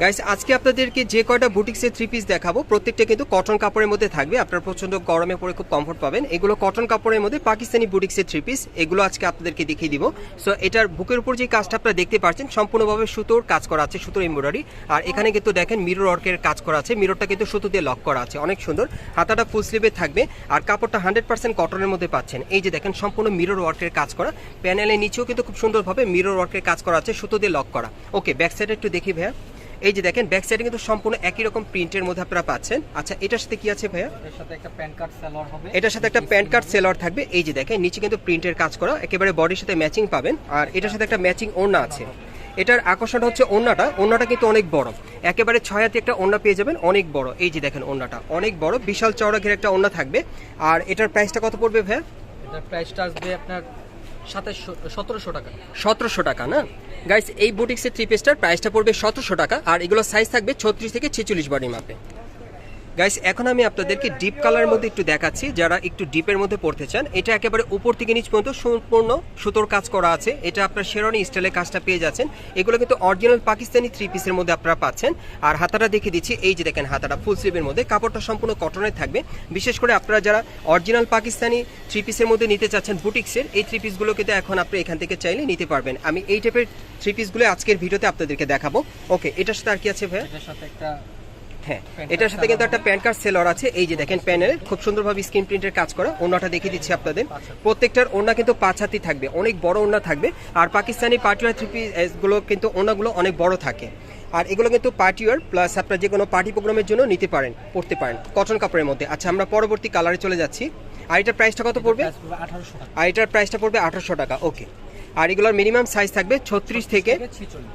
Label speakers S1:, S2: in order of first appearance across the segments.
S1: Guys আজকে আপনাদেরকে যে কয়টা বুটিক্সের থ্রি পিস দেখাবো, প্রত্যেকটা কিন্তু কটন কাপড়ের মধ্যে থাকবে। আপনারা প্রচণ্ড গরমে পরে খুব কমফোর্ট পাবেন। এগুলো কটন কাপড়ের মধ্যে পাকিস্তানি বুটিক্সের থ্রি পিস এগুলো আজকে আপনাদেরকে দেখিয়ে দিব। সো এটার বুকের উপর যে কাজটা আপনারা দেখতে পাচ্ছেন, সম্পূর্ণভাবে সুতোর কাজ করা আছে, সুতোর এমব্রয়ডারি আর এখানে কিন্তু দেখেন মিরর ওয়ার্কের কাজ করা আছে। মিররটা কিন্তু সুতো দিয়ে লক করা আছে। অনেক সুন্দর। হাতাটা ফুল স্লিভে থাকবে। আর কাপড়টা হান্ড্রেড পার্সেন্ট কটনের মধ্যে পাচ্ছেন। এই যে দেখেন, সম্পূর্ণ মিরর ওয়ার্কের কাজ করা। প্যানেলের নিচেও কিন্তু খুব সুন্দরভাবে মিরর ওয়ার্কের কাজ করা আছে, সুতো দিয়ে লক করা। ওকে ব্যাক সাইডে একটু দেখি ভাইয়া। এই যে দেখেন ব্যাক সাইডে কিন্তু সম্পূর্ণ একই রকম প্রিন্টের মধ্যে আপনারা পাচ্ছেন। আচ্ছা এটার সাথে কি আছে ভাইয়া?
S2: এর সাথে একটা প্যান কার্ড সালোয়ার হবে।
S1: এটার সাথে একটা প্যান্ট কার্ড সেলার থাকবে। এই যে দেখেন নিচে কিন্তু প্রিন্টের কাজ করা একেবারে বডির সাথে ম্যাচিং পাবেন। আর এটার সাথে একটা ম্যাচিং ওড়না আছে। এটার আকর্ষণটা হচ্ছে ওড়নাটা। ওড়নাটা কিন্তু অনেক বড়। একেবারে ছয় হাতে একটা ওড়না পেয়ে যাবেন অনেক বড়। এই যে দেখেন ওড়নাটা অনেক বড়। বিশাল চওড়া ঘের একটা ওড়না থাকবে। আর এটার প্রাইসটা কত পড়বে ভাইয়া?
S2: এটার প্রাইসটা আসবে আপনার সতেরোশো টাকা।
S1: সতেরোশো টাকা, না? গাইস এই বুটিক্সের থ্রি পিসটার প্রাইসটা পড়বে সতেরোশো টাকা, আর এগুলো সাইজ থাকবে ছত্রিশ থেকে ছেচল্লিশ বডি মাপে গাইস এখন আমি আপনাদেরকে ডিপ কালারের মধ্যে একটু দেখাচ্ছি, যারা একটু ডিপের মধ্যে পড়তে চান। এটা একেবারে উপর থেকে নিচ পর্যন্ত সম্পূর্ণ সুতোর কাজ করা আছে। এটা আপনার শেরনি স্টাইলের কাজটা পেয়ে যাচ্ছেন। এগুলো কিন্তু অরিজিনাল পাকিস্তানি থ্রি পিসের মধ্যে আপনারা পাচ্ছেন। আর হাতাটা দেখে দিচ্ছি, এই যে দেখেন হাতাটা ফুল স্লিভের মধ্যে। কাপড়টা সম্পূর্ণ কটনের থাকবে। বিশেষ করে আপনারা যারা অরিজিনাল পাকিস্তানি থ্রি পিসের মধ্যে নিতে চাচ্ছেন বুটিক্সের এই থ্রি পিসগুলো কিন্তু এখন আপনি এখান থেকে চাইলে নিতে পারবেন। আমি এই টাইপের থ্রি পিসগুলো আজকের ভিডিওতে আপনাদেরকে দেখাবো। ওকে এটার সাথে আর কি আছে ভাইয়া?
S2: এটার সাথে একটা
S1: হ্যাঁ এটার সাথে কিন্তু একটা প্যান্ট কার্ড সেলর আছে। এই যে দেখেন প্যানেলে খুব সুন্দরভাবে স্ক্রিন প্রিন্টের কাজ করা। ওনাটা দেখিয়ে দিচ্ছি আপনাদের। প্রত্যেকটার ওনা কিন্তু পাঁচ হাতি থাকবে অনেক বড় ওনা থাকবে। আর পাকিস্তানি পার্টিওয়ার থ্রি গুলো কিন্তু ওনাগুলো অনেক বড় থাকে। আর এগুলো কিন্তু পার্টিওয়ার প্লাস আপনার যে কোনো পার্টি প্রোগ্রামের জন্য নিতে পারেন পড়তে পারেন কটন কাপড়ের মধ্যে। আচ্ছা আমরা পরবর্তী কালারে চলে যাচ্ছি। আর এটার প্রাইসটা কত পড়বে? আর এটার প্রাইসটা পড়বে আঠারোশো টাকা ওকে আর এগুলোর মিনিমাম সাইজ থাকবে ছত্রিশ থেকে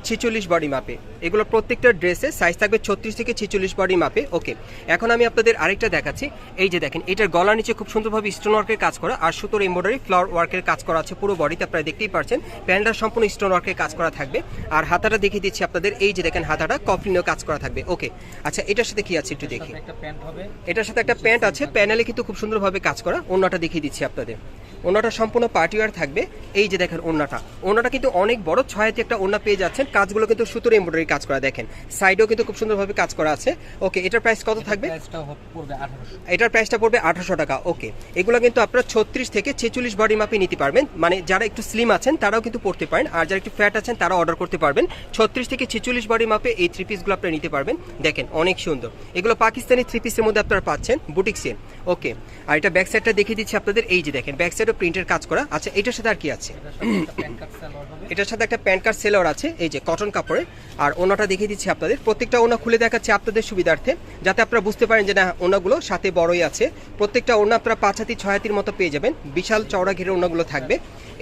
S2: ছিচল্লিশ।
S1: বডি মাপে এগুলো প্রত্যেকটা ড্রেসে সাইজ থাকবে ছত্রিশ থেকে ছিচল্লিশ বডি মাপে ওকে এখন আমি আপনাদের আরেকটা দেখাচ্ছি। এই যে দেখেন এটার গলার নিচে খুব সুন্দরভাবে স্টোন ওয়ার্কের কাজ করা আর সুতোর এমব্রয়ডারি ফ্লাওয়ার ওয়ার্কের কাজ করা আছে পুরো বডিতে আপনারা দেখতেই পাচ্ছেন প্যান্টটা সম্পূর্ণ স্টোন ওয়ার্কের কাজ করা থাকবে। আর হাতাটা দেখিয়ে দিচ্ছি আপনাদের এই যে দেখেন হাতাটা কফলিনও কাজ করা থাকবে। ওকে আচ্ছা এটার সাথে কি আছে একটু দেখি। এটার সাথে একটা প্যান্ট আছে প্যানেলে কিন্তু খুব সুন্দরভাবে কাজ করা। অন্যটা দেখিয়ে দিচ্ছি আপনাদের। ওনাটা সম্পূর্ণ পার্টিওয়ার থাকবে। এই যে দেখেন ওনাটা ওনাটা কিন্তু অনেক বড় ছয়াতে একটা ওনা পেয়ে যাচ্ছেন। কাজগুলো কিন্তু সুতোর এমব্রয়ডারি কাজ করা দেখেন। সাইডেও কিন্তু খুব সুন্দরভাবে কাজ করা আছে। ওকে এটার প্রাইস কত থাকবে? এটার প্রাইসটা পড়বে আঠারোশো। টাকা। ওকে এগুলো কিন্তু আপনারা ছত্রিশ থেকে ছেচল্লিশ বডি মাপে নিতে পারবেন। মানে যারা একটু স্লিম আছেন তারাও কিন্তু পড়তে পারেন। আর যারা একটু ফ্যাট আছেন তারা অর্ডার করতে পারবেন। ছত্রিশ থেকে ছেচল্লিশ বডি মাপে এই থ্রি পিসগুলো আপনারা নিতে পারবেন। দেখেন অনেক সুন্দর। এগুলো পাকিস্তানি থ্রি পিসের মধ্যে আপনারা পাচ্ছেন বুটিক বুটিক্সের ওকে আর এটা ব্যাক সাইডটা দেখিয়ে দিচ্ছি আপনাদের। এই যে দেখেন ব্যাক সাইডও প্রিন্টের কাজ করা। আচ্ছা এটার সাথে আর কি আছে?
S2: এটার সাথে একটা
S1: প্যান্ট
S2: কার্ড
S1: সেলার আছে এই যে কটন কাপড়ে আর ওনাটা দেখিয়ে দিচ্ছি আপনাদের। প্রত্যেকটা ওনা খুলে দেখাচ্ছে আপনাদের সুবিধার্থে যাতে আপনারা বুঝতে পারেন যে না ওনাগুলো সাথে বড়ই আছে। প্রত্যেকটা ওনা আপনারা পাঁচ হাতি ছয় হাতির মতো পেয়ে যাবেন। বিশাল চওড়া ঘিরে ওনাগুলো থাকবে।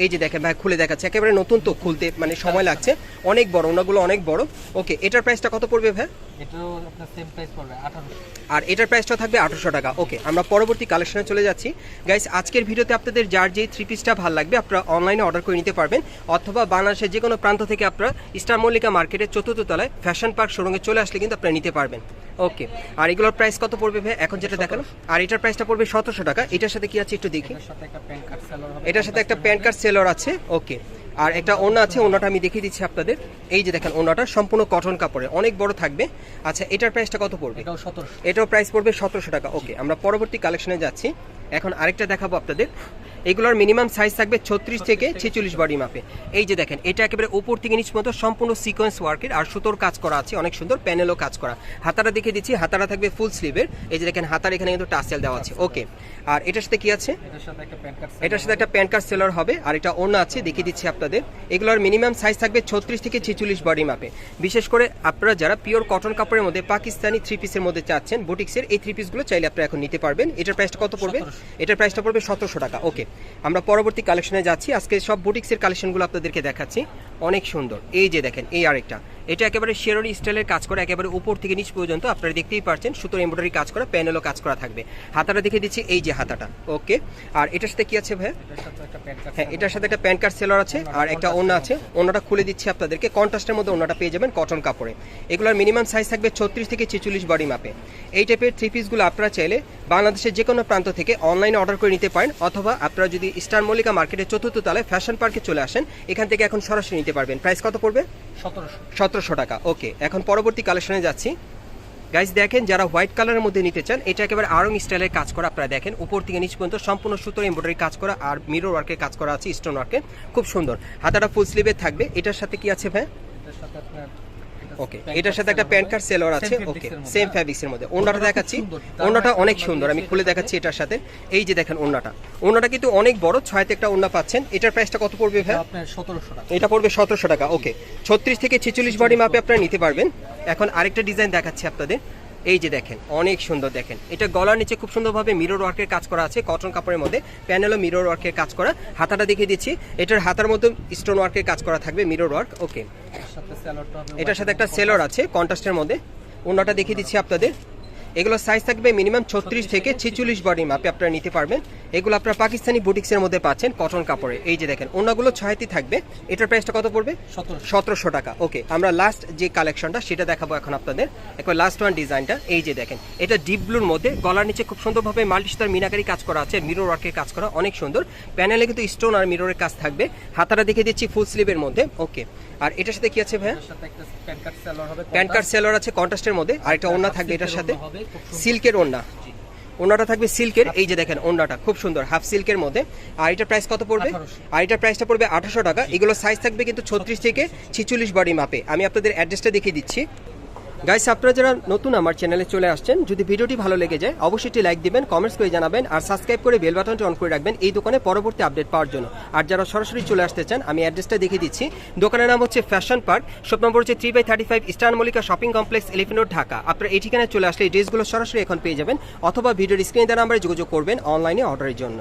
S1: এই যে দেখেন ভাই খুলে দেখাচ্ছে। একেবারে নতুন তো খুলতে মানে সময় লাগছে। অনেক বড় ওনাগুলো অনেক বড়। ওকে এটার প্রাইসটা কত পড়বে ভাই?
S2: এটাও আপনার সেম প্রাইস পড়বে আঠারোশো।
S1: আর এটার প্রাইসটা থাকবে আঠারোশো টাকা। ওকে আমরা পরবর্তী কালেকশনে চলে যাচ্ছি। গাইস আজকের ভিডিওতে আপনাদের যার যে থ্রি পিসটা ভালো লাগবে আপনারা অনলাইনে অর্ডার করে নিতে পারবেন। অথবা বাংলাদেশের যে কোনো প্রান্ত থেকে আপনারা স্টার মল্লিকা মার্কেটের চতুর্থ তলায় ফ্যাশন পার্ক শোরুমে চলে আসলে কিন্তু আপনারা নিতে পারবেন। ওকে আর এগুলোর প্রাইস কত পড়বে ভাই? এখন যেটা দেখানো আর এটার প্রাইসটা পড়বে সতেরোশো টাকা। এটার সাথে কি আছে একটু দেখি?
S2: এটার সাথে একটা
S1: প্যান্ট কার্ড সেলর আছে। ওকে আর একটা ওনা আছে ওনাটা আমি দেখিয়ে দিচ্ছি আপনাদের। এই যে দেখেন ওনাটা সম্পূর্ণ কটন কাপড়ে। অনেক বড় থাকবে। আচ্ছা এটার প্রাইসটা কত পড়বে?
S2: এটাও
S1: প্রাইস পড়বে সতেরোশো টাকা। ওকে আমরা পরবর্তী কালেকশনে যাচ্ছি। এখন আরেকটা দেখাবো আপনাদের। এগুলোর মিনিমাম সাইজ থাকবে ছত্রিশ থেকে ছেচল্লিশ বডি মাপে এই যে দেখেন এটা একেবারে উপর থেকে নিচ পর্যন্ত সম্পূর্ণ সিকোয়েন্স ওয়ার্কের আর সুতোর কাজ করা আছে অনেক সুন্দর প্যানেলও কাজ করা। হাতাটা দেখে দিচ্ছি হাতাটা থাকবে ফুল স্লিভের এই যে দেখেন হাতার এখানে কিন্তু টাসেল দেওয়া আছে। ওকে আর এটার সাথে কি আছে?
S2: এটার সাথে একটা প্যান কার্ড
S1: এটার সাথে একটা প্যান কার্ড সেলার হবে আর এটা অন্য আছে দেখিয়ে দিচ্ছি আপনাদের। এগুলোর মিনিমাম সাইজ থাকবে ছত্রিশ থেকে ছেচল্লিশ বডি মাপে বিশেষ করে আপনারা যারা পিওর কটন কাপড়ের মধ্যে পাকিস্তানি থ্রি পিসের মধ্যে চাচ্ছেন বুটিক্সের এই থ্রি পিসগুলো চাইলে আপনারা এখন নিতে পারবেন। এটার প্রাইসটা কত পড়বে? এটার প্রাইসটা পড়বে সতেরোশো টাকা। ওকে আমরা পরবর্তী কালেকশনে যাচ্ছি। আজকে সব বুটিক্সের কালেকশনগুলো আপনাদেরকে দেখাচ্ছি। অনেক সুন্দর। এই যে দেখেন এই আরেকটা। এটা একেবারে শেরনি স্টাইলের কাজ করা একেবারে উপর থেকে নিচ পর্যন্ত। আপনারা দেখতেই পাচ্ছেন সুতোর এমব্রয়ডারি কাজ করা প্যানেলও কাজ করা থাকবে। হাতাটা দেখে দিচ্ছি এই যে হাতাটা। ওকে আর এটার সাথে কি আছে ভাই
S2: এটার সাথে একটা প্যান কার্ড
S1: হ্যাঁ এটার সাথে একটা প্যান কার্ড সেলার আছে আর একটা ওনা আছে। ওনাটা খুলে দিচ্ছি আপনাদেরকে। কন্ট্রাস্টের মধ্যে ওনাটা পেয়ে যাবেন কটন কাপড়ে। এগুলোর মিনিমাম সাইজ থাকবে ছত্রিশ থেকে ছেচল্লিশ বডি মাপে এই টাইপের থ্রি পিসগুলো আপনারা চাইলে বাংলাদেশের যে কোনো প্রান্ত থেকে অনলাইনে অর্ডার করে নিতে পারেন অথবা আপনারা যদি স্টার মল্লিকা মার্কেটের চতুর্থ তলায় ফ্যাশন পার্কে চলে আসেন এখান থেকে এখন সরাসরি নিতে পারবেন। প্রাইস কত পড়বে?
S2: সতেরোশো।
S1: সতেরোশো টাকা। ওকে এখন পরবর্তী কালেকশনে যাচ্ছি। গাইজ দেখেন যারা হোয়াইট কালারের মধ্যে নিতে চান এটা একেবারে আরং স্টাইলের কাজ করা আপনারা দেখেন। উপর থেকে নিচ পর্যন্ত সম্পূর্ণ সুতোর এমব্রয়ডারি কাজ করা আর মিরর ওয়ার্কের কাজ করা আছে স্টোন ওয়ার্কের খুব সুন্দর। হাতাটা ফুল স্লিভের থাকবে। এটার সাথে কি আছে ভাই?
S2: এটার সাথে আপনার
S1: ওকে এটার সাথে একটা প্যান্ট কার্ড সেলর আছে ওকে। সেম ফ্যাব্রিক্স এর মধ্যে।
S2: ওনাটা
S1: দেখাচ্ছি
S2: ওনাটা
S1: অনেক সুন্দর আমি খুলে দেখাচ্ছি এটার সাথে। এই যে দেখেন ওনাটা ওনাটা কিন্তু অনেক বড় ছয়তে একটা ওনা পাচ্ছেন। এটার প্রাইসটা কত পড়বে ভাই?
S2: আপনার সতেরোশো টাকা।
S1: এটা পড়বে সতেরোশো টাকা ওকে ছত্রিশ থেকে ছেচল্লিশ বডি মাপে আপনারা নিতে পারবেন। এখন আরেকটা ডিজাইন দেখাচ্ছি আপনাদের। এই যে দেখেন, অনেক সুন্দর দেখেন। এটা গলার নিচে খুব সুন্দরভাবে মিরর ওয়ার্কের কাজ করা আছে কটন কাপড়ের মধ্যে। প্যানেলও মিরর ওয়ার্কের কাজ করা। হাতাটা দেখিয়ে দিচ্ছি। এটার হাতার মধ্যে স্টোন ওয়ার্কের কাজ করা থাকবে মিরর ওয়ার্ক ওকে
S2: এটার সাথে
S1: একটা সেলর আছে কন্ট্রাস্টের মধ্যে। অন্যটা দেখিয়ে দিচ্ছি আপনাদের। এগুলো সাইজ থাকবে মিনিমাম ছত্রিশ থেকে ছেচল্লিশ বডি মাপে আপনারা নিতে পারবেন। এগুলো আপনারা পাকিস্তানি বুটিক্সের মধ্যে পাচ্ছেন কটন কাপড়ে। এই যে দেখেন অন্যগুলো ছয়টি থাকবে। এটার প্রাইসটা কত পড়বে?
S2: সতেরোশো।
S1: টাকা। ওকে আমরা লাস্ট যে কালেকশনটা সেটা দেখাবো এখন আপনাদের। একবার লাস্ট ওয়ান ডিজাইনটা এই যে দেখেন এটা ডিপ ব্লুর মধ্যে গলার নিচে খুব সুন্দরভাবে মাল্টিস্টার মিনাকারি কাজ করা আছে মিরর ওয়ার্কের কাজ করা অনেক সুন্দর। প্যানেলে কিন্তু স্টোন আর মিররের কাজ থাকবে। হাতাটা দেখে দিচ্ছি ফুল স্লিভের মধ্যে। ওকে আর এটার সাথে কি আছে ভাইয়া?
S2: প্যান কার্ড সেলর
S1: আছে কন্ট্রাস্টের মধ্যে। আর একটা ওন্না থাকবে এটার সাথে। সিল্কের ওন্না ওন্নাটা থাকবে সিল্কের এই যে দেখেন ওনাটা খুব সুন্দর হাফ সিল্কের মধ্যে। আর এটার প্রাইস কত পড়বে?
S2: 1800
S1: আর এটার প্রাইসটা পড়বে আঠারোশো টাকা। এগুলো সাইজ থাকবে কিন্তু ছত্রিশ থেকে ছিচল্লিশ বডি মাপে আমি আপনাদের অ্যাড্রেসটা দেখিয়ে দিচ্ছি। গাইস আপনারা যারা নতুন আমার চ্যানেলে চলে আসছেন, যদি ভিডিওটি ভালো লেগে যায়, অবশ্যই একটি লাইক দিবেন কমেন্টস করে জানাবেন, আর সাবস্ক্রাইব করে বেল বাটনটি অন করে রাখবেন এই দোকানে পরবর্তী আপডেট পাওয়ার জন্য। আর যারা সরাসরি চলে আসতে চান, আমি অ্যাড্রেসটা দেখিয়ে দিচ্ছি। দোকানের নাম হচ্ছে ফ্যাশন পার্ক শপ নম্বর হচ্ছে three by thirty five star Mallika shopping complex elephant road Dhaka আপনারা এই ঠিকানায় চলে আসলে এই ড্রেসগুলো সরাসরি এখন পেয়ে যাবেন, অথবা ভিডিওর স্ক্রিনে দ্বারা আমরা যোগাযোগ করবেন অনলাইনে অর্ডারের জন্য।